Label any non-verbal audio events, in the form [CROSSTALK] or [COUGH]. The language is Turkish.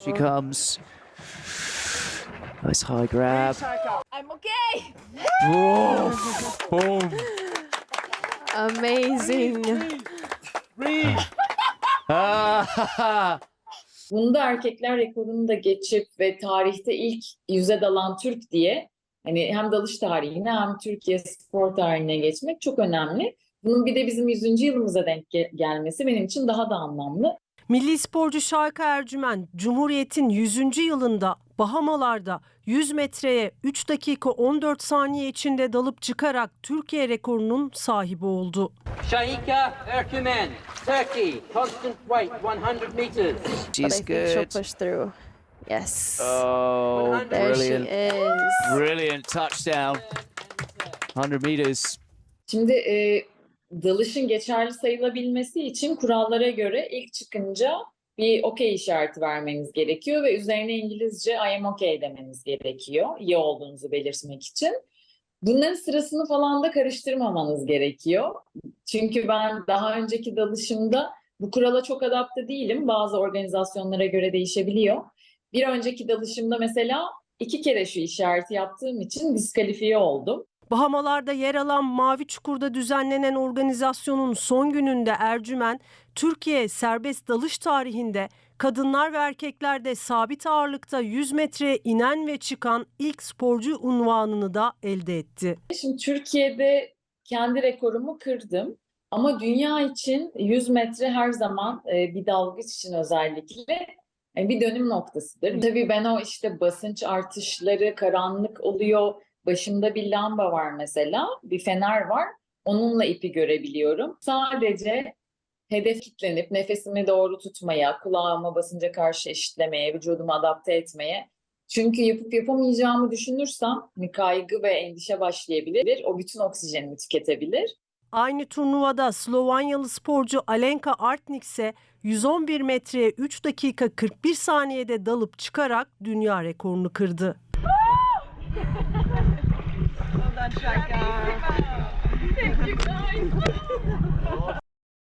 She comes. Nice high grab. I'm okay. Whoa! [LAUGHS] Boom! Amazing. [LAUGHS] Bunda erkekler rekorunu da geçip ve tarihte ilk yüze dalan Türk diye hani hem dalış tarihine hem Türkiye spor tarihine geçmek çok önemli. Bunun bir de bizim 100. yılımıza denk ge- gelmesi benim için daha da anlamlı. Milli sporcu Şarkı Ercümen, Cumhuriyet'in 100. yılında Bahamalar'da 100 metreye 3 dakika 14 saniye içinde dalıp çıkarak Türkiye rekorunun sahibi oldu. Shaika Erkumen, Turkey, constant weight, 100 meters. She's good. push through. Yes. Oh, there brilliant. she is. Brilliant touchdown. 100 meters. Şimdi e, dalışın geçerli sayılabilmesi için kurallara göre ilk çıkınca bir okey işareti vermeniz gerekiyor ve üzerine İngilizce I am okay demeniz gerekiyor. İyi olduğunuzu belirtmek için. Bunların sırasını falan da karıştırmamanız gerekiyor. Çünkü ben daha önceki dalışımda bu kurala çok adapte değilim. Bazı organizasyonlara göre değişebiliyor. Bir önceki dalışımda mesela iki kere şu işareti yaptığım için diskalifiye oldum. Bahamalar'da yer alan Mavi Çukur'da düzenlenen organizasyonun son gününde Ercümen, Türkiye serbest dalış tarihinde kadınlar ve erkeklerde sabit ağırlıkta 100 metreye inen ve çıkan ilk sporcu unvanını da elde etti. Şimdi Türkiye'de kendi rekorumu kırdım. Ama dünya için 100 metre her zaman e, bir dalgıç için özellikle e, bir dönüm noktasıdır. Tabii ben o işte basınç artışları, karanlık oluyor. Başımda bir lamba var mesela, bir fener var. Onunla ipi görebiliyorum. Sadece hedef kitlenip nefesimi doğru tutmaya, kulağımı basınca karşı eşitlemeye, vücudumu adapte etmeye çünkü yapıp yapamayacağımı düşünürsem hani kaygı ve endişe başlayabilir. O bütün oksijenimi tüketebilir. Aynı turnuvada Slovanyalı sporcu Alenka Artnik ise 111 metreye 3 dakika 41 saniyede dalıp çıkarak dünya rekorunu kırdı. lunch I. Thank you guys.